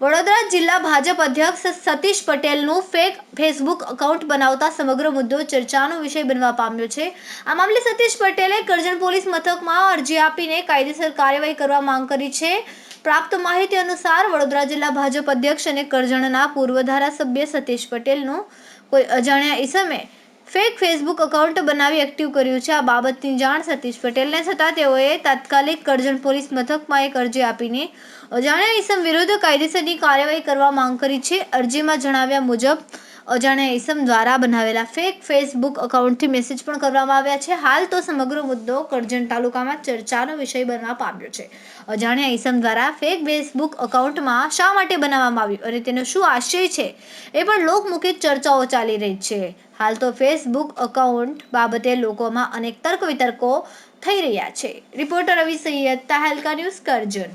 વડોદરા જિલ્લા ભાજપ અધ્યક્ષ સતીશ પટેલનું ફેક ફેસબુક એકાઉન્ટ બનાવતા સમગ્ર મુદ્દો ચર્ચાનો વિષય બનવા પામ્યો છે. આ મામલે સતીશ પટેલે કરજણ પોલીસ મથકમાં અરજી આપીને કાયદેસર કાર્યવાહી કરવા માંગ કરી છે. પ્રાપ્ત માહિતી અનુસાર વડોદરા જિલ્લા ભાજપ અધ્યક્ષ અને કરજણના પૂર્વ ધારાસભ્ય સતીશ પટેલનું કોઈ અજાણ્યા ઈસમે ફેક ફેસબુક એકાઉન્ટ બનાવી એક્ટિવ કર્યું છે. આ બાબતની જાણ સતીશ પટેલને થતાં તેઓએ તાત્કાલિક કરજણ પોલીસ મથકમાં એક અરજી આપીને અજાણ્યા ઇસમ વિરુદ્ધ કાયદેસરની કાર્યવાહી કરવા માંગ કરી છે. અરજીમાં જણાવ્યા મુજબ, અજાણ્યા ઇસમ દ્વારા બનાવેલા ફેક ફેસબુક એકાઉન્ટથી મેસેજ પણ કરવામાં આવ્યા છે. હાલ તો સમગ્ર મુદ્દો કરજણ તાલુકામાં ચર્ચાનો વિષય બનવા પામ્યો છે. અજાણ્યા ઇસમ દ્વારા ફેક ફેસબુક એકાઉન્ટમાં શા માટે બનાવવામાં આવ્યું અને તેનો શું આશય છે એ પણ લોકમુખી ચર્ચાઓ ચાલી રહી છે. હાલ તો ફેસબુક અકાઉન્ટ બાબતે લોકોમાં અનેક તર્ક વિતર્કો થઈ રહ્યા છે. Reporter Ravi Saiyed Tehelka news Karjan.